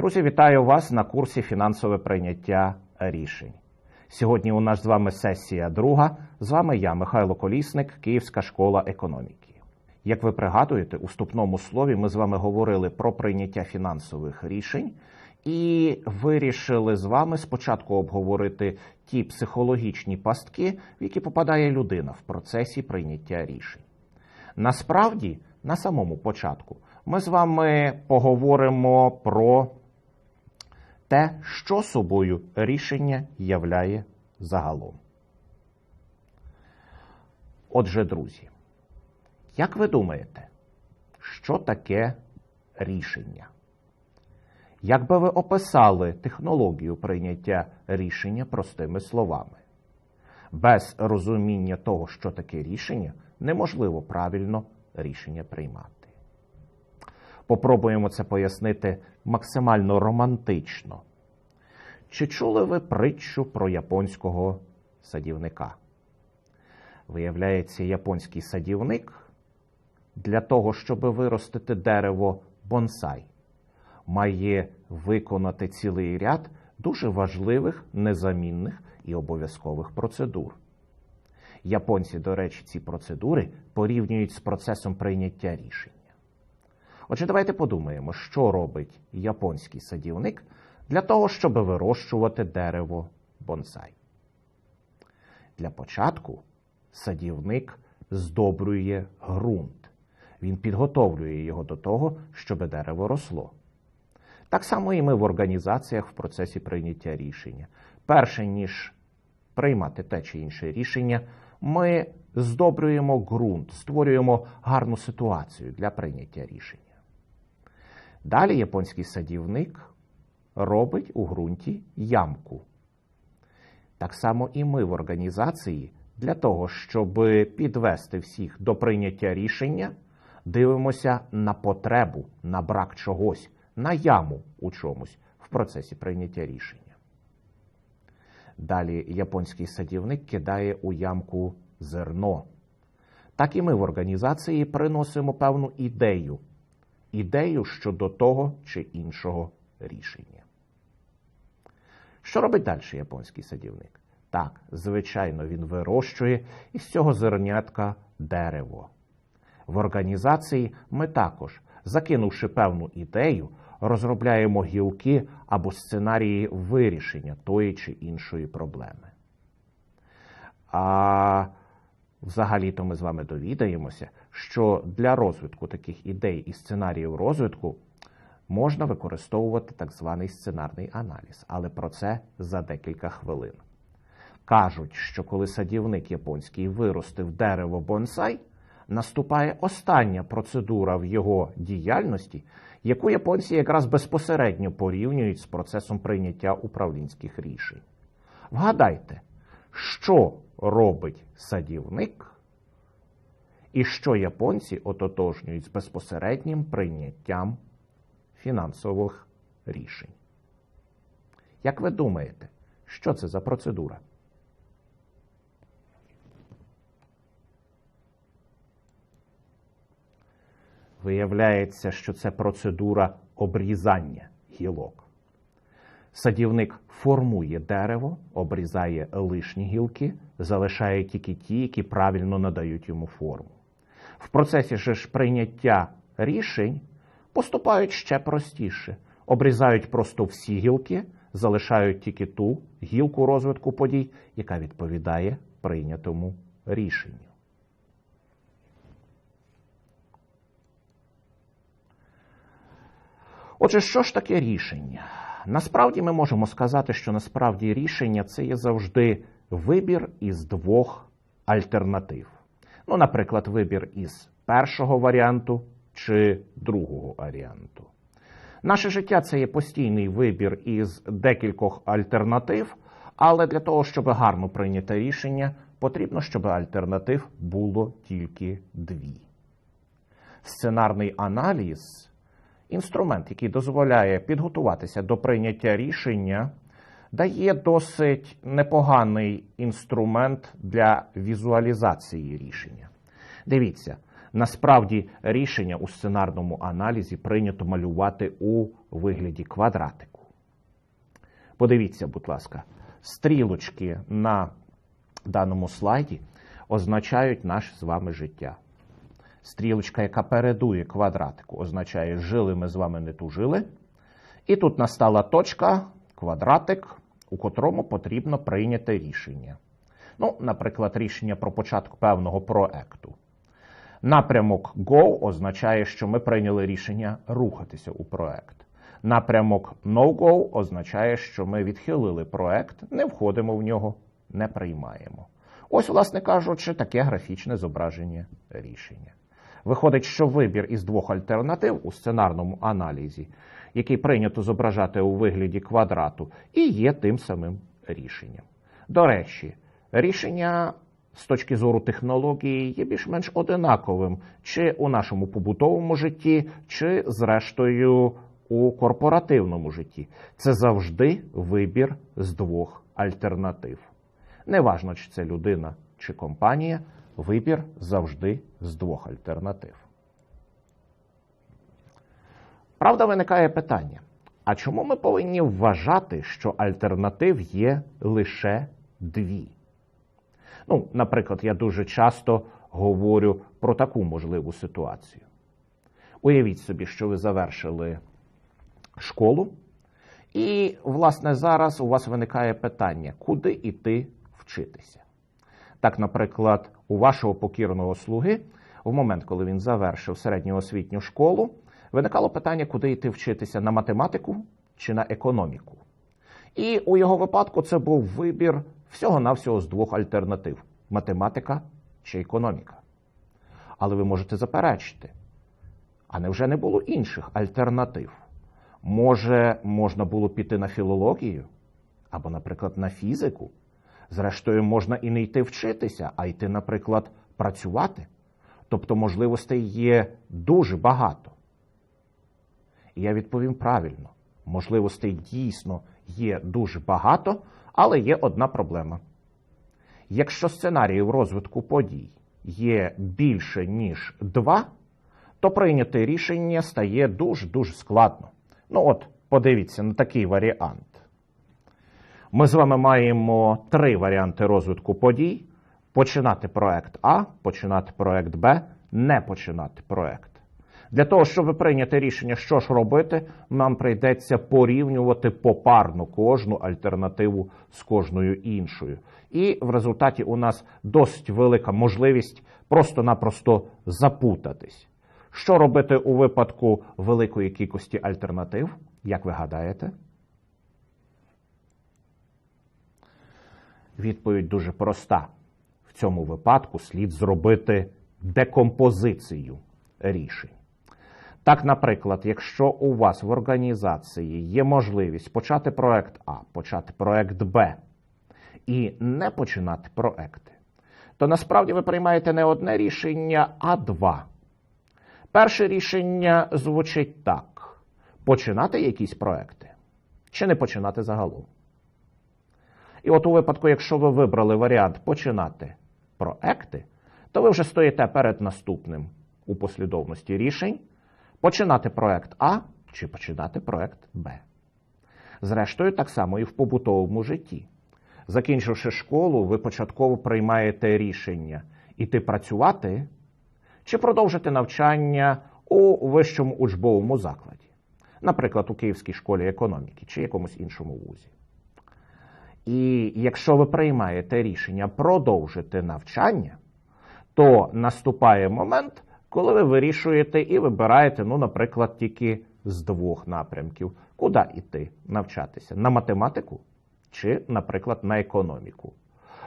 Друзі, вітаю вас на курсі фінансове прийняття рішень. Сьогодні у нас з вами сесія друга. З вами я, Михайло Колісник, Київська школа економіки. Як ви пригадуєте, у вступному слові ми з вами говорили про прийняття фінансових рішень і вирішили з вами спочатку обговорити ті психологічні пастки, в які попадає людина в процесі прийняття рішень. Насправді, на самому початку, ми з вами поговоримо про те, що собою рішення являє загалом. Отже, друзі, як ви думаєте, що таке рішення? Як би ви описали технологію прийняття рішення простими словами? Без розуміння того, що таке рішення, неможливо правильно рішення приймати. Попробуємо це пояснити максимально романтично. Чи чули ви притчу про японського садівника? Виявляється, японський садівник для того, щоб виростити дерево бонсай, має виконати цілий ряд дуже важливих, незамінних і обов'язкових процедур. Японці, до речі, ці процедури порівнюють з процесом прийняття рішення. Отже, давайте подумаємо, що робить японський садівник для того, щоб вирощувати дерево бонсай. Для початку садівник здобрює ґрунт. Він підготовлює його до того, щоб дерево росло. Так само і ми в організаціях в процесі прийняття рішення. Перше ніж приймати те чи інше рішення, ми здобрюємо ґрунт, створюємо гарну ситуацію для прийняття рішення. Далі японський садівник робить у ґрунті ямку. Так само і ми в організації для того, щоб підвести всіх до прийняття рішення, дивимося на потребу, на брак чогось, на яму у чомусь в процесі прийняття рішення. Далі японський садівник кидає у ямку зерно. Так і ми в організації приносимо певну ідею, ідею щодо того чи іншого рішення. Що робить далі японський садівник? Так, звичайно, він вирощує із цього зернятка дерево. В організації ми також, закинувши певну ідею, розробляємо гілки або сценарії вирішення тої чи іншої проблеми. А взагалі-то ми з вами довідаємося, що для розвитку таких ідей і сценаріїв розвитку можна використовувати так званий сценарний аналіз, але про це за декілька хвилин. Кажуть, що коли садівник японський виростив дерево бонсай, наступає остання процедура в його діяльності, яку японці якраз безпосередньо порівнюють з процесом прийняття управлінських рішень. Вгадайте, що робить садівник, і що японці ототожнюють з безпосереднім прийняттям фінансових рішень. Як ви думаєте, що це за процедура? Виявляється, що це процедура обрізання гілок. Садівник формує дерево, обрізає лишні гілки, залишає тільки ті, які правильно надають йому форму. В процесі ж прийняття рішень поступають ще простіше. Обрізають просто всі гілки, залишають тільки ту гілку розвитку подій, яка відповідає прийнятому рішенню. Отже, що ж таке рішення? Насправді ми можемо сказати, що насправді рішення це є завжди вибір із двох альтернатив. Ну, наприклад, вибір із першого варіанту чи другого варіанту. Наше життя це є постійний вибір із декількох альтернатив, але для того, щоб гарно прийняти рішення, потрібно, щоб альтернатив було тільки дві. Сценарний аналіз інструмент, який дозволяє підготуватися до прийняття рішення, дає досить непоганий інструмент для візуалізації рішення. Дивіться, Насправді рішення у сценарному аналізі прийнято малювати у вигляді квадратику. Подивіться, будь ласка, стрілочки на даному слайді означають наше з вами життя. Стрілочка, яка передує квадратику, означає жили ми з вами не тужили. І тут настала точка, квадратик, у котрому потрібно прийняти рішення. Ну, наприклад, рішення про початок певного проекту. Напрямок Go означає, що ми прийняли рішення рухатися у проект. Напрямок No-Go означає, що ми відхилили проект, не входимо в нього, не приймаємо. Ось, власне кажучи, таке графічне зображення рішення. Виходить, що вибір із двох альтернатив у сценарному аналізі, який прийнято зображати у вигляді квадрату, і є тим самим рішенням. До речі, рішення з точки зору технології є більш-менш одинаковим чи у нашому побутовому житті, чи, зрештою, у корпоративному житті. Це завжди вибір з двох альтернатив. Неважно, чи це людина чи компанія, вибір завжди з двох альтернатив. Правда, виникає питання: а чому ми повинні вважати, що альтернатив є лише дві? Ну, наприклад, я дуже часто говорю про таку можливу ситуацію. Уявіть собі, що ви завершили школу, і, власне, зараз у вас виникає питання, куди йти вчитися. Так, наприклад, у вашого покірного слуги, в момент, коли він завершив середньоосвітню школу, виникало питання, куди йти вчитися на математику чи на економіку. І у його випадку це був вибір всього-навсього з двох альтернатив: математика чи економіка. Але ви можете заперечити. А невже не було інших альтернатив? Може, можна було піти на філологію або, наприклад, на фізику? Зрештою, можна і не йти вчитися, а йти, наприклад, працювати. Тобто можливостей є дуже багато. І я відповім правильно: можливостей дійсно є дуже багато, але є одна проблема. Якщо сценаріїв розвитку подій є більше, ніж два, то прийняти рішення стає дуже-дуже складно. Ну от, подивіться на такий варіант. Ми з вами маємо три варіанти розвитку подій: починати проект А, починати проект Б, не починати проект. Для того, щоб прийняти рішення, що ж робити, нам прийдеться порівнювати попарно кожну альтернативу з кожною іншою. І в результаті у нас досить велика можливість просто-напросто запутатись. Що робити у випадку великої кількості альтернатив? Як ви гадаєте? Відповідь дуже проста. В цьому випадку слід зробити декомпозицію рішень. Так, наприклад, якщо у вас в організації є можливість почати проект А, почати проект Б і не починати проекти, то насправді ви приймаєте не одне рішення, а два. Перше рішення звучить так: починати якісь проекти чи не починати загалом. І от у випадку, якщо ви вибрали варіант починати проекти, то ви вже стоїте перед наступним у послідовності рішень починати проект А чи починати проект Б. Зрештою, так само і в побутовому житті. Закінчивши школу, ви початково приймаєте рішення іти працювати чи продовжити навчання у вищому учбовому закладі, наприклад, у Київській школі економіки чи якомусь іншому вузі. І якщо ви приймаєте рішення продовжити навчання, то наступає момент, коли ви вирішуєте і вибираєте, ну, наприклад, тільки з двох напрямків, куди йти навчатися: на математику чи, наприклад, на економіку.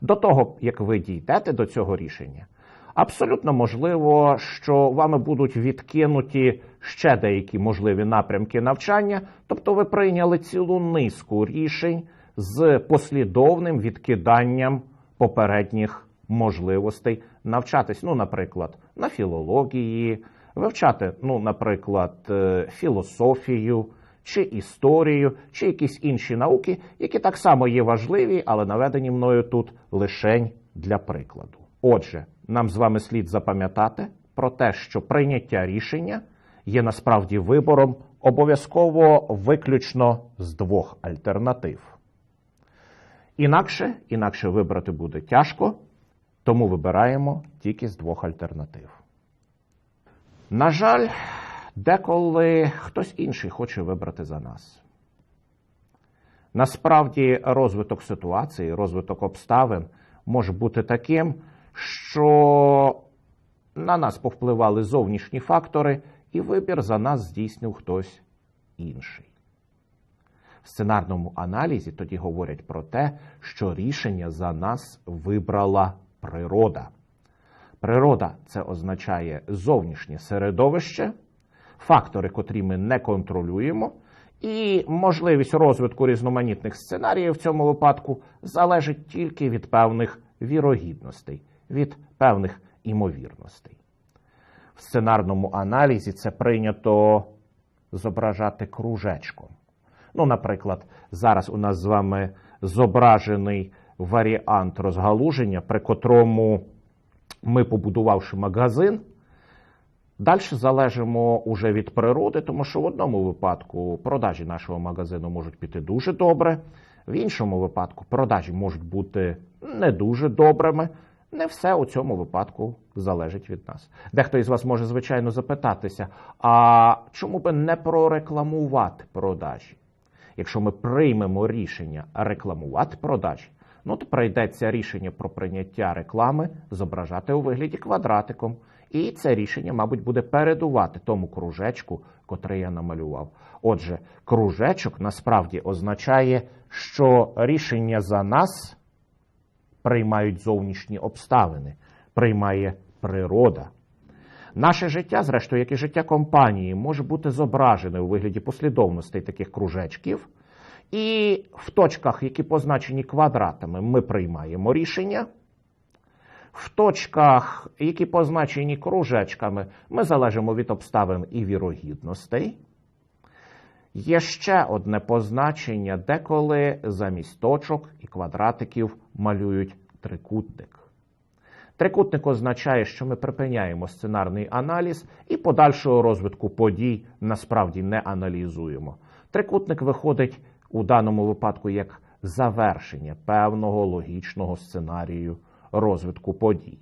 До того, як ви дійдете до цього рішення, абсолютно можливо, що вами будуть відкинуті ще деякі можливі напрямки навчання, тобто ви прийняли цілу низку рішень з послідовним відкиданням попередніх можливостей навчатись, ну, наприклад, на філології, вивчати, ну, наприклад, е, філософію. Чи історію, чи якісь інші науки, які так само є важливі, але наведені мною тут лишень для прикладу. Отже, нам з вами слід запам'ятати про те, що прийняття рішення є насправді вибором обов'язково виключно з двох альтернатив. Інакше, інакше вибрати буде тяжко, тому вибираємо тільки з двох альтернатив. На жаль, деколи хтось інший хоче вибрати за нас. Насправді, розвиток ситуації, розвиток обставин може бути таким, що на нас повпливали зовнішні фактори, і вибір за нас здійснив хтось інший. В сценарному аналізі тоді говорять про те, що рішення за нас вибрала природа. Природа це означає зовнішнє середовище, фактори, котрі ми не контролюємо, і можливість розвитку різноманітних сценаріїв в цьому випадку залежить тільки від певних вірогідностей, від певних імовірностей. В сценарному аналізі це прийнято зображати кружечком. Ну, наприклад, зараз у нас з вами зображений варіант розгалуження, при котрому ми, побудувавши магазин, далі залежимо уже від природи, тому що в одному випадку продажі нашого магазину можуть піти дуже добре, в іншому випадку продажі можуть бути не дуже добрими. Не все у цьому випадку залежить від нас. Дехто із вас може, звичайно, запитатися: а чому би не прорекламувати продажі? Якщо ми приймемо рішення рекламувати продажі, ну то прийдеться рішення про прийняття реклами зображати у вигляді квадратиком. І це рішення, мабуть, буде передувати тому кружечку, котрий я намалював. Отже, кружечок насправді означає, що рішення за нас приймають зовнішні обставини, приймає природа. Наше життя, зрештою, як і життя компанії, може бути зображене у вигляді послідовностей таких кружечків. І в точках, які позначені квадратами, ми приймаємо рішення. В точках, які позначені кружечками, ми залежимо від обставин і вірогідностей. Є ще одне позначення, деколи замість точок і квадратиків малюють трикутник. Трикутник означає, що ми припиняємо сценарний аналіз і подальшого розвитку подій насправді не аналізуємо. Трикутник виходить у даному випадку як завершення певного логічного сценарію розвитку подій.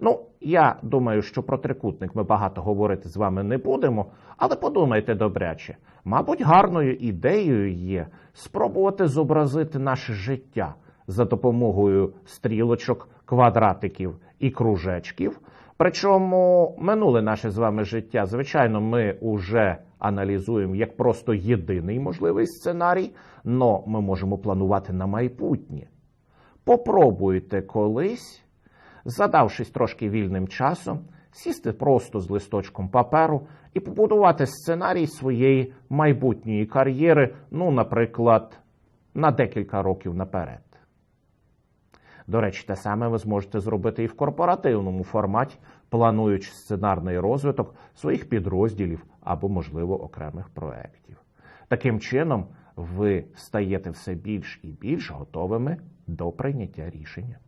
Ну, я думаю, що про трикутник ми багато говорити з вами не будемо, але подумайте добряче. Мабуть, гарною ідеєю є спробувати зобразити наше життя за допомогою стрілочок, квадратиків і кружечків. Причому минуле наше з вами життя, звичайно, ми вже аналізуємо як просто єдиний можливий сценарій, але ми можемо планувати на майбутнє. Попробуйте колись, задавшись трошки вільним часом, сісти просто з листочком паперу і побудувати сценарій своєї майбутньої кар'єри, ну, наприклад, на декілька років наперед. До речі, те саме ви зможете зробити і в корпоративному форматі, плануючи сценарний розвиток своїх підрозділів або, можливо, окремих проєктів. Таким чином, ви стаєте все більш і більш готовими до прийняття рішення.